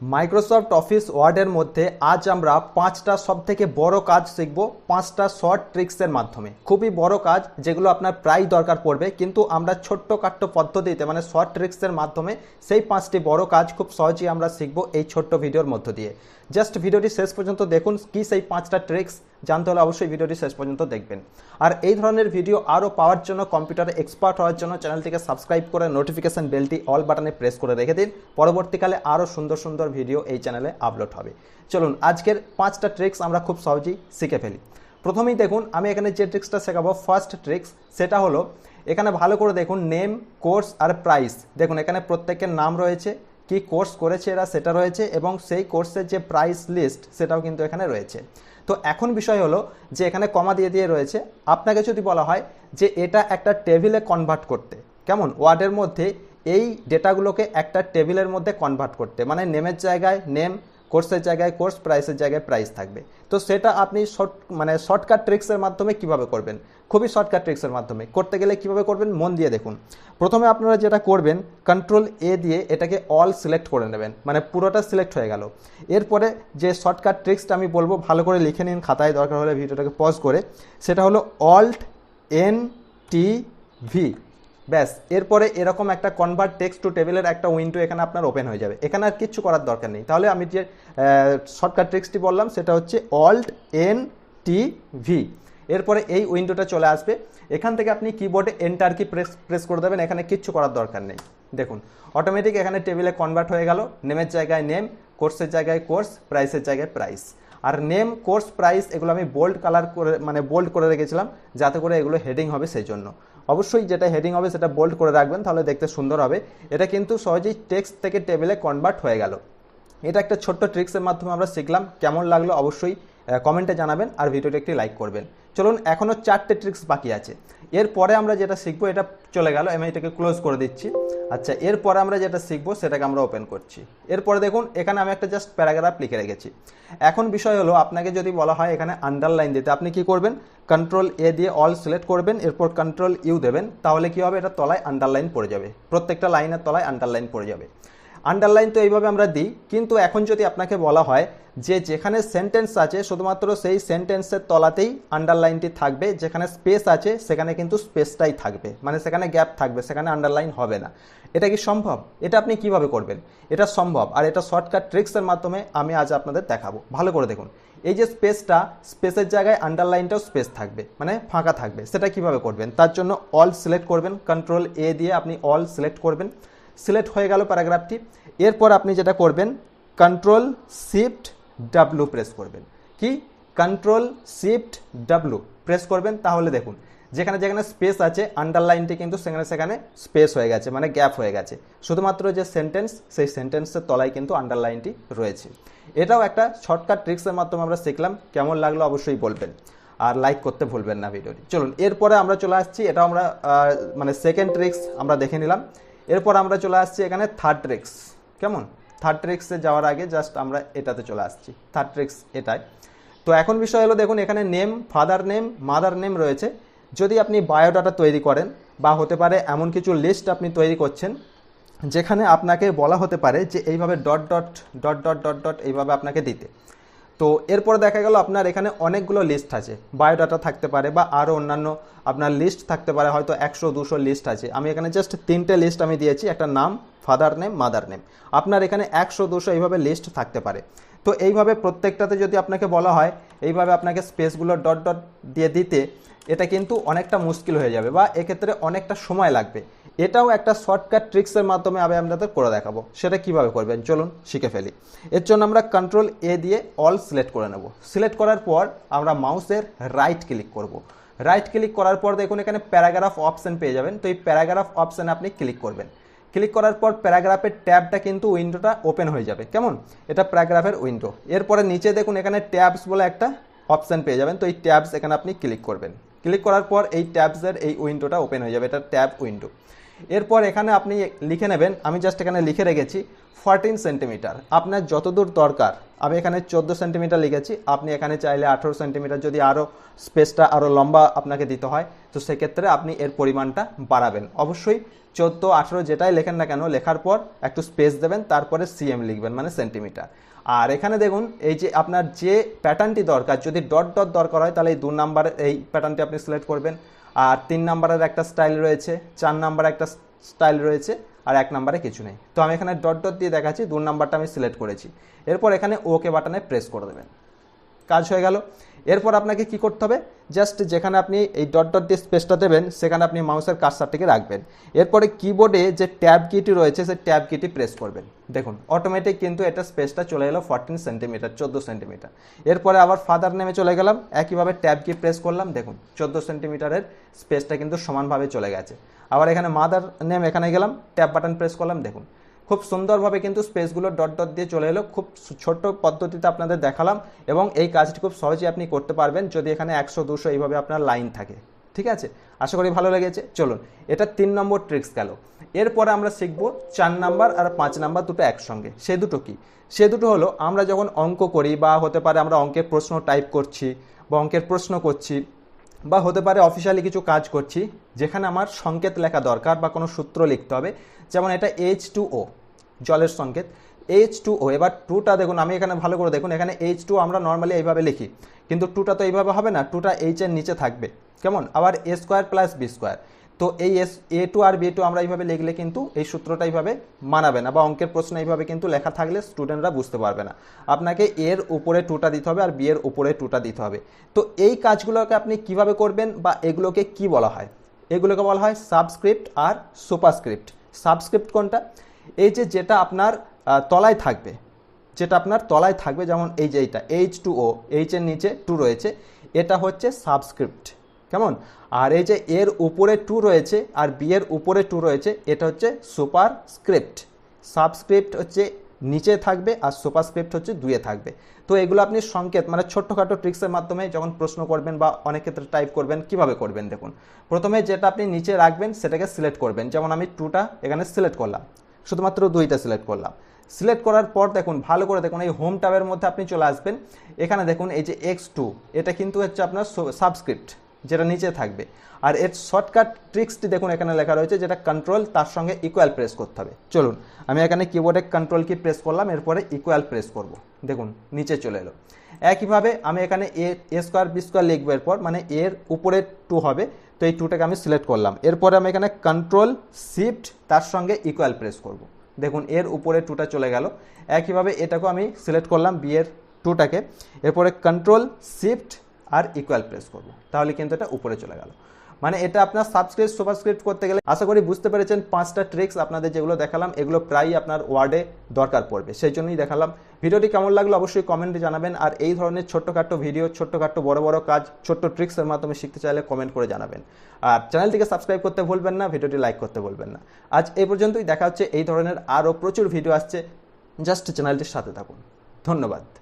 Microsoft office ওয়ার্ডের মধ্যে আজ আমরা পাঁচটা সব থেকে বড় কাজ শিখব, পাঁচটা শর্ট ট্রিক্সের মাধ্যমে। খুবই বড় কাজ, যেগুলো আপনার প্রায় দরকার পড়বে, কিন্তু আমরা ছোট্ট কাট্ট পদ্ধতিতে মানে শর্ট ট্রিক্সের মাধ্যমে সেই পাঁচটি বড় কাজ খুব সহজেই আমরা শিখব এই ছোট্ট ভিডিওর মধ্য দিয়ে। জাস্ট ভিডিওটি শেষ পর্যন্ত দেখুন কি সেই পাঁচটা ট্রিক্স জানতে হলে অবশ্যই ভিডিওটি শেষ পর্যন্ত দেখবেন। আর এই ধরনের ভিডিও আরও পাওয়ার জন্য কম্পিউটারে এক্সপার্ট হওয়ার জন্য চ্যানেলটিকে সাবস্ক্রাইব করে নোটিফিকেশান বেলটি অল বাটনে প্রেস করে রেখে দিন। পরবর্তীকালে আরও সুন্দর সুন্দর ভিডিও এই চ্যানেলে আপলোড হবে। চলুন, আজকের পাঁচটা ট্রিক্স আমরা খুব সহজেই শিখে ফেলি। প্রথমেই দেখুন, আমি এখানে যে ট্রিক্সটা শেখাবো ফার্স্ট ট্রিক্স সেটা হলো এখানে ভালো করে দেখুন নেম কোর্স আর প্রাইস দেখুন, এখানে প্রত্যেকের নাম রয়েছে, কি কোর্স করেছে এরা, সেটা রয়েছে এবং সেই কোর্সের যে প্রাইস লিস্ট সেটাও কিন্তু এখানে রয়েছে। তো এখন বিষয় হলো যে এখানে কমা দিয়ে দিয়ে রয়েছে। আপনাকে যদি বলা হয় যে এটা একটা টেবিলে কনভার্ট করতে, কেমন? ওয়ার্ডের মধ্যে এই ডেটাগুলোকে একটা টেবিলের মধ্যে কনভার্ট করতে মানে নেমের জায়গায় নেম কোর্সের জায়গায় কোর্স, প্রাইসের জায়গায় প্রাইস থাকবে। তো সেটা আপনি শর্ট মানে শর্টকাট ট্রিক্সের মাধ্যমে কীভাবে করবেন? খুবই শর্টকাট ট্রিক্সের মাধ্যমে। করতে গেলে কীভাবে করবেন? মন দিয়ে দেখুন। প্রথমে আপনারা যেটা করবেন কন্ট্রোল এ দিয়ে এটাকে অল সিলেক্ট করে নেবেন। মানে পুরোটা সিলেক্ট হয়ে গেল। এরপরে যে শর্টকাট ট্রিক্সটা আমি বলব, ভালো করে লিখে নিন, খাতায় দরকার হলে ভিডিওটাকে পজ করে। সেটা হলো অল্ট এন টি ভি ব্যাস, এরপরে এরকম একটা কনভার্ট টেক্সট টু টেবিলের একটা উইন্ডো এখানে আপনার ওপেন হয়ে যাবে। এখানে আর কিচ্ছু করার দরকার নেই। তাহলে আমি যে শর্টকাট ট্রিক্সটি বললাম, সেটা হচ্ছে অল্ট এন টি ভি এরপরে এই উইন্ডোটা চলে আসবে। এখান থেকে আপনি কিবোর্ডে এন্টার কি প্রেস প্রেস করে দেবেন। এখানে কিচ্ছু করার দরকার নেই। দেখুন অটোমেটিক এখানে টেবিলে কনভার্ট হয়ে গেল। নেমের জায়গায় নেম কোর্সের জায়গায় কোর্স প্রাইসের জায়গায় প্রাইস আর নেম কোর্স প্রাইস এগুলো আমি বোল্ড কালার করে মানে বোল্ড করে রেখেছিলাম, যাতে করে এগুলো হেডিং হবে সেই জন্য অবশ্যই যেটা হেডিং হবে সেটা বোল্ড করে রাখবেন, তাহলে দেখতে সুন্দর হবে। এটা কিন্তু সহজেই টেক্সট থেকে টেবিলে কনভার্ট হয়ে গেল। এটা একটা ছোট্ট ট্রিক্সের মাধ্যমে আমরা শিখলাম, কেমন লাগল অবশ্যই কমেন্টে জানাবেন আর ভিডিওটি একটি লাইক করবেন। চলুন এখনও চারটে ট্রিক্স বাকি আছে। এরপরে আমরা যেটা শিখব, এটা চলে গেল, আমি এটাকে ক্লোজ করে দিচ্ছি। আচ্ছা এরপরে আমরা যেটা শিখব, সেটাকে আমরা ওপেন করছি। এরপরে দেখুন, এখানে আমি একটা জাস্ট প্যারাগ্রাফ লিখে রেখেছি। এখন বিষয় হলো, আপনাকে যদি বলা হয় এখানে আন্ডারলাইন দিতে, আপনি কি করবেন? কন্ট্রোল এ দিয়ে অল সিলেক্ট করবেন, এরপর কন্ট্রোল ইউ দেবেন, তাহলে কি হবে? এটা তলায় আন্ডারলাইন পড়ে যাবে। প্রত্যেকটা লাইনের তলায় আন্ডারলাইন পড়ে যাবে। আন্ডারলাইন তো এইভাবে আমরা দিই, কিন্তু এখন যদি আপনাকে বলা হয় যে যেখানে সেন্টেন্স আছে, শুধুমাত্র সেই সেন্টেন্সের তলাতেই আন্ডারলাইনটি থাকবে, যেখানে স্পেস আছে, সেখানে কিন্তু স্পেসটাই থাকবে। মানে সেখানে গ্যাপ থাকবে, সেখানে আন্ডারলাইন হবে না। এটা কি সম্ভব? এটা আপনি কীভাবে করবেন? এটা সম্ভব, আর এটা শর্টকাট ট্রিক্সের মাধ্যমে আমি আজ আপনাদের দেখাবো। ভালো করে দেখুন। এই যে স্পেসটা স্পেসের জায়গায় আন্ডারলাইনটাও স্পেস থাকবে মানে ফাঁকা থাকবে। সেটা কীভাবে করবেন? তার জন্য অল সিলেক্ট করবেন কন্ট্রোল এ দিয়ে আপনি অল সিলেক্ট করবেন। সিলেক্ট হয়ে গেল প্যারাগ্রাফটি। এরপর আপনি যেটা করবেন কন্ট্রোল শিফট ডাব্লু প্রেস করবেন। কি? কন্ট্রোল শিফট ডাব্লু প্রেস করবেন, তাহলে দেখুন, যেখানে যেখানে স্পেস আছে আন্ডারলাইনটি কিন্তু সেখানে সেখানে স্পেস হয়ে গেছে মানে গ্যাপ হয়ে গেছে। শুধুমাত্র যে সেন্টেন্স সেই সেন্টেন্সের তলায় কিন্তু আন্ডারলাইনটি রয়েছে। এটাও একটা শর্টকাট ট্রিক্সের মাধ্যমে আমরা শিখলাম, কেমন লাগল অবশ্যই বলবেন। আর লাইক করতে ভুলবেন না ভিডিওটি। চলুন, এরপরে আমরা চলে আসছি, এটাও আমরা মানে সেকেন্ড ট্রিক্স আমরা দেখে নিলাম। এরপর আমরা চলে আসছি এখানে থার্ড ট্রিক্স কেমন? থার্ড ট্রিক্সে যাওয়ার আগে জাস্ট আমরা এটাতে চলে আসছি। থার্ড ট্রিক্স এটাই। তো এখন বিষয় হলো, দেখুন, এখানে name father name mother name রয়েছে। যদি আপনি বায়োডাটা তৈরি করেন, বা হতে পারে এমন কিছু লিস্ট আপনি তৈরি করছেন, যেখানে আপনাকে বলা হতে পারে যে এইভাবে dot dot dot dot dot dot এইভাবে আপনাকে দিতে। তো এরপরে দেখা গেল আপনার এখানে অনেকগুলো লিস্ট আছে। বায়োডাটা থাকতে পারে বা আরও অন্যান্য আপনার লিস্ট থাকতে পারে, হয়তো একশো, দুশো লিস্ট আছে। আমি এখানে জাস্ট তিনটে লিস্ট আমি দিয়েছি, একটা নাম ফাদার নেম মাদার নেম আপনার এখানে একশো, দুশো এইভাবে লিস্ট থাকতে পারে। তো এইভাবে প্রত্যেকটাতে যদি আপনাকে বলা হয়, এইভাবে আপনাকে স্পেসগুলো ডট ডট দিয়ে দিতে এটা কিন্তু অনেকটা মুশকিল হয়ে যাবে বা এক্ষেত্রে অনেকটা সময় লাগবে। এটাও একটা শর্টকাট ট্রিক্সের মাধ্যমে আমি আপনাদের করে দেখাবো। সেটা কীভাবে করবেন? চলুন শিখে ফেলি। এর জন্য আমরা কন্ট্রোল এ দিয়ে অল সিলেক্ট করে নেব। সিলেক্ট করার পর আমরা মাউসের রাইট ক্লিক করব। রাইট ক্লিক করার পর দেখুন এখানে প্যারাগ্রাফ অপশন পেয়ে যাবেন। তো এই প্যারাগ্রাফ অপশানে আপনি ক্লিক করবেন। ক্লিক করার পর প্যারাগ্রাফের ট্যাবটা কিন্তু উইন্ডোটা ওপেন হয়ে যাবে। কেমন? এটা প্যারাগ্রাফের উইন্ডো এরপরে নিচে দেখুন এখানে ট্যাবস বলে একটা অপশান পেয়ে যাবেন। তো এই ট্যাবস এখানে আপনি ক্লিক করবেন। ক্লিক করার পর এই ট্যাবসের এই উইন্ডোটা ওপেন হয়ে যাবে। এটা ট্যাব উইন্ডো। এরপর এখানে আপনি লিখে নেবেন, আমি জাস্ট এখানে লিখে রেখেছি ফোরটিন সেন্টিমিটার আপনার যতদূর দরকার, আমি এখানে চোদ্দ সেন্টিমিটার লিখেছি, আপনি এখানে চাইলে আঠেরো সেন্টিমিটার যদি আরও স্পেসটা আরও লম্বা আপনাকে দিতে হয়, তো সেক্ষেত্রে আপনি এর পরিমাণটা বাড়াবেন। অবশ্যই চোদ্দ, আঠেরো যেটাই লেখেন না কেন, লেখার পর একটু স্পেস দেবেন, তারপরে সিএম লিখবেন মানে সেন্টিমিটার আর এখানে দেখুন, এই যে আপনার যে প্যাটার্নটি দরকার, যদি ডট ডট দরকার হয়, তাহলে এই দু নাম্বারের এই প্যাটার্নটি আপনি সিলেক্ট করবেন। আর তিন নাম্বারের একটা স্টাইল রয়েছে, চার নাম্বার একটা স্টাইল রয়েছে, আর এক নাম্বারে কিছু নেই। তো আমি এখানে ডট ডট দিয়ে দেখাচ্ছি, দু নাম্বারটা আমি সিলেক্ট করেছি। এরপর এখানে ওকে বাটনে প্রেস করে দেবেন। কাজ হয়ে গেল। এরপর আপনাকে কি করতে হবে? জাস্ট যেখানে আপনি এই ডট ডট দিয়ে স্পেসটা দেবেন, সেখানে আপনি মাউসের কার্সারটিকে রাখবেন। এরপরে কিবোর্ডে যে ট্যাব কিটি রয়েছে, সেই ট্যাব কিটি প্রেস করবেন। দেখুন অটোমেটিক কিন্তু এটা স্পেসটা চলে এলো ফোরটিন সেন্টিমিটার চোদ্দ সেন্টিমিটার এরপরে আবার ফাদার নেমে চলে গেলাম, একইভাবে ট্যাব কি প্রেস করলাম। দেখুন, চোদ্দ সেন্টিমিটারের স্পেসটা কিন্তু সমানভাবে চলে গেছে। আবার এখানে মাদার নেম এখানে গেলাম ট্যাব বাটন প্রেস করলাম। দেখুন খুব সুন্দরভাবে কিন্তু স্পেসগুলো ডট ডট দিয়ে চলে এলো। খুব ছোট্ট পদ্ধতিতে আপনাদের দেখালাম এবং এই কাজটি খুব সহজেই আপনি করতে পারবেন যদি এখানে একশো, দুশো এইভাবে আপনার লাইন থাকে। ঠিক আছে? আশা করি ভালো লেগেছে। চলুন, এটা তিন নম্বর ট্রিক্স গেল। এরপরে আমরা শিখব চার নাম্বার আর পাঁচ নাম্বার দুটো একসঙ্গে। সে দুটো কি? সে দুটো হলো, আমরা যখন অঙ্ক করি বা হতে পারে আমরা অঙ্কের প্রশ্ন টাইপ করছি বা অঙ্কের প্রশ্ন করছি বা হতে পারে অফিসিয়ালি কিছু কাজ করছি, যেখানে আমার সংকেত লেখা দরকার বা কোনো সূত্র লিখতে হবে, যেমন এটা এইচ টু ও জলের সংকেত। এইচ টু ও এবার টুটা দেখুন, আমি এখানে ভালো করে দেখুন, এখানে এইচ টু আমরা নর্মালি এইভাবে লিখি, কিন্তু টুটা তো এইভাবে হবে না টুটা এইচের নিচে থাকবে। কেমন? আবার A square plus B square তো এই এস এ টু আর বি টু আমরা এইভাবে লিখলে কিন্তু এই সূত্রটা এইভাবে মানাবে না বা অঙ্কের প্রশ্ন এইভাবে কিন্তু লেখা থাকলে স্টুডেন্টরা বুঝতে পারবে না। আপনাকে এর উপরে টুটা দিতে হবে আর বি এর উপরে টুটা দিতে হবে। তো এই কাজগুলোকে আপনি কীভাবে করবেন বা এগুলোকে কি বলা হয়? এগুলোকে বলা হয় সাবস্ক্রিপ্ট আর সুপারস্ক্রিপ্ট সাবস্ক্রিপ্ট কোনটা? এই যে যেটা আপনার তলায় থাকবে, যেটা আপনার তলায় থাকবে যেমন এই যে এইটা এইচ টু ও এইচ এর নিচে টু রয়েছে, এটা হচ্ছে সাবস্ক্রিপ্ট কেমন? আর এই যে এর উপরে টু রয়েছে আর বি এর উপরে টু রয়েছে, এটা হচ্ছে সুপার স্ক্রিপ্ট সাবস্ক্রিপ্ট হচ্ছে নিচে থাকবে আর সুপারস্ক্রিপ্ট হচ্ছে দুয়ে থাকবে। তো এগুলো আপনি সংকেত মানে ছোট্টখাটো ট্রিক্সের মাধ্যমে যখন প্রশ্ন করবেন বা অনেক ক্ষেত্রে টাইপ করবেন, কীভাবে করবেন দেখুন। প্রথমে যেটা আপনি নিচে রাখবেন, সেটাকে সিলেক্ট করবেন। যেমন আমি টুটা এখানে সিলেক্ট করলাম, শুধুমাত্র দুইটা সিলেক্ট করলাম। সিলেক্ট করার পর দেখুন, ভালো করে দেখুন, এই হোম ট্যাবের মধ্যে আপনি চলে আসবেন। এখানে দেখুন, এই যে এক্স টু এটা কিন্তু হচ্ছে আপনার সাবস্ক্রিপ্ট যেটা নিচে থাকবে। আর এর শর্টকাট ট্রিক্সটি দেখুন, এখানে লেখা রয়েছে যেটা কন্ট্রোল তার সঙ্গে ইকুয়াল প্রেস করতে হবে। চলুন, আমি এখানে কিবোর্ডে কন্ট্রোল কি প্রেস করলাম, এরপরে ইকুয়াল প্রেস করব। দেখুন, নিচে চলে এলো। একইভাবে আমি এখানে এ এ স্কোয়ার বি স্কোয়ার লিখব এরপর মানে এর উপরে টু হবে, তো এই টুটাকে আমি সিলেক্ট করলাম। এরপরে আমি এখানে কন্ট্রোল শিফট তার সঙ্গে ইকুয়াল প্রেস করব। দেখুন, এর উপরে টুটা চলে গেল। একইভাবে এটাকেও আমি সিলেক্ট করলাম বি এর টুটাকে এরপরে কন্ট্রোল শিফট আর ইকুয়াল প্রেস করব। তাহলে কিন্তু এটা উপরে চলে গেল। মানে এটা আপনার সাবস্ক্রিপ্ট সুপারস্ক্রিপ্ট করতে গেলে আশা করি বুঝতে পেরেছেন, পাঁচটা ট্রিক্স আপনাদের যেগুলো দেখালাম, এগুলো প্রায়ই আপনার ওয়ার্ডে দরকার পড়বে। সেই জন্যই দেখালাম। ভিডিওটি কেমন লাগল অবশ্যই কমেন্টে জানাবেন। আর এই ধরনের ছোট্টখাট্টো ভিডিও ছোট্টখাট্টো বড় বড় কাজ, ছোট্ট ট্রিক্সের মাধ্যমে শিখতে চাইলে কমেন্ট করে জানাবেন। আর চ্যানেলটিকে সাবস্ক্রাইব করতে ভুলবেন না, ভিডিওটি লাইক করতে ভুলবেন না। আজ এই পর্যন্তই, দেখা হচ্ছে এই ধরনের আরও প্রচুর ভিডিও আসছে। জাস্ট চ্যানেলটির সাথে থাকুন। ধন্যবাদ।